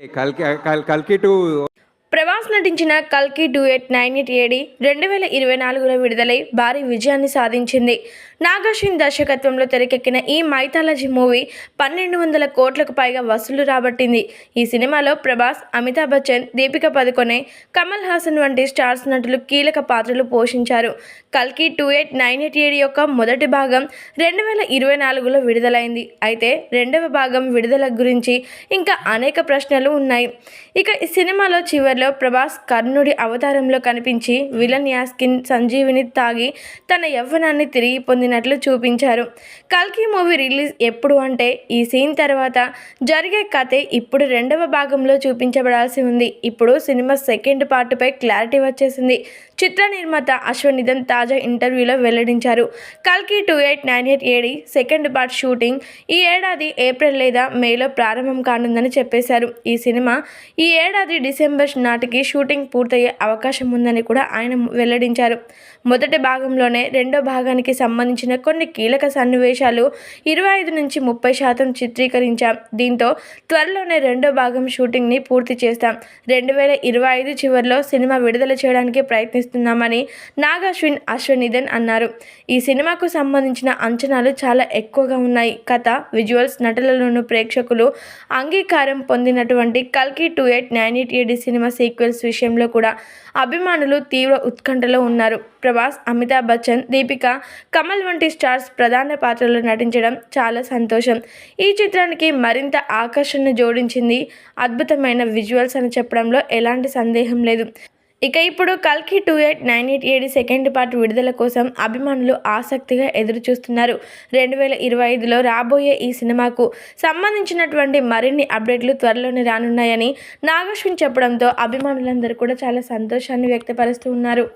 కల్కి కల్- కల్కి టూ ప్రభాస్ నటించిన కల్కి డూయట్ నైన్ ఎయిట్ ఏడి రెండు వేల ఇరవై నాలుగులో విడుదలై భారీ విజయాన్ని సాధించింది. నాగార్జున్ దర్శకత్వంలో తెరకెక్కిన ఈ మైథాలజీ మూవీ పన్నెండు వందల కోట్లకు పైగా వసూలు రాబట్టింది. ఈ సినిమాలో ప్రభాస్ అమితాబ్ బచ్చన్ దీపిక పదుకొనే కమల్ హాసన్ వంటి స్టార్స్ నటులు కీలక పాత్రలు పోషించారు. కల్కి two eight nine eight AD యొక్క మొదటి భాగం రెండు వేల ఇరవై నాలుగులో విడుదలైంది. అయితే రెండవ భాగం విడుదల గురించి ఇంకా అనేక ప్రశ్నలు ఉన్నాయి. ఇక ఈ సినిమాలో చివరిలో ప్రభాస్ కర్ణుడి అవతారంలో కనిపించి విలన్ యాస్కిన్ సంజీవిని తాగి తన యవ్వనాన్ని తిరిగి పొందినట్లు చూపించారు. కల్కి మూవీ రిలీజ్ ఎప్పుడు అంటే ఈ సీన్ తర్వాత జరిగే కథే ఇప్పుడు రెండవ భాగంలో చూపించబడాల్సి ఉంది. ఇప్పుడు సినిమా సెకండ్ పార్ట్పై క్లారిటీ వచ్చేసింది. చిత్ర నిర్మాత అశ్వనిధన్ తాజా ఇంటర్వ్యూలో వెల్లడించారు. కల్కి two eight nine eight AD second part shooting ఈ ఏడాది ఏప్రిల్ లేదా మేలో ప్రారంభం కానుందని చెప్పేశారు. ఈ సినిమా ఈ ఏడాది డిసెంబర్ నాటికి షూటింగ్ పూర్తయ్యే అవకాశం ఉందని కూడా ఆయన వెల్లడించారు. మొదటి భాగంలోనే రెండో భాగానికి సంబంధించిన కొన్ని కీలక సన్నివేశాలు ఇరవై ఐదు నుంచి ముప్పై శాతం చిత్రీకరించాం. దీంతో త్వరలోనే రెండో భాగం షూటింగ్ని పూర్తి చేస్తాం. రెండు వేల ఇరవై ఐదు చివరిలో సినిమా విడుదల చేయడానికి ప్రయత్నిస్తున్నామని నాగాశ్విన్ అశ్వనిధన్ అన్నారు. ఈ సినిమాకు సంబంధించిన అంచనాలు చాలా ఎక్కువగా ఉన్నాయి. కథ విజువల్స్ నటులలోను ప్రేక్షకులు అంగీకారం పొందినటువంటి కల్కి two eight nine eight AD cinema sequels విషయంలో కూడా అభిమానులు తీవ్ర ఉత్కంఠలో ఉన్నారు. ప్రభాస్ అమితాబ్ బచ్చన్ దీపిక కమల్ వంటి స్టార్స్ ప్రధాన పాత్రలో నటించడం చాలా సంతోషం. ఈ చిత్రానికి మరింత ఆకర్షణ జోడించింది అద్భుతమైన విజువల్స్ అని చెప్పడంలో ఎలాంటి సందేహం లేదు. ఇక ఇప్పుడు కల్కి two eight nine eight AD second part విడుదల కోసం అభిమానులు ఆసక్తిగా ఎదురు చూస్తున్నారు రెండు వేల ఇరవై ఐదులో రాబోయే ఈ సినిమాకు సంబంధించినటువంటి మరిన్ని అప్డేట్లు త్వరలోనే రానున్నాయని నాగశ్విన్ చెప్పడంతో అభిమానులందరూ కూడా చాలా సంతోషాన్ని వ్యక్తపరుస్తూ ఉన్నారు.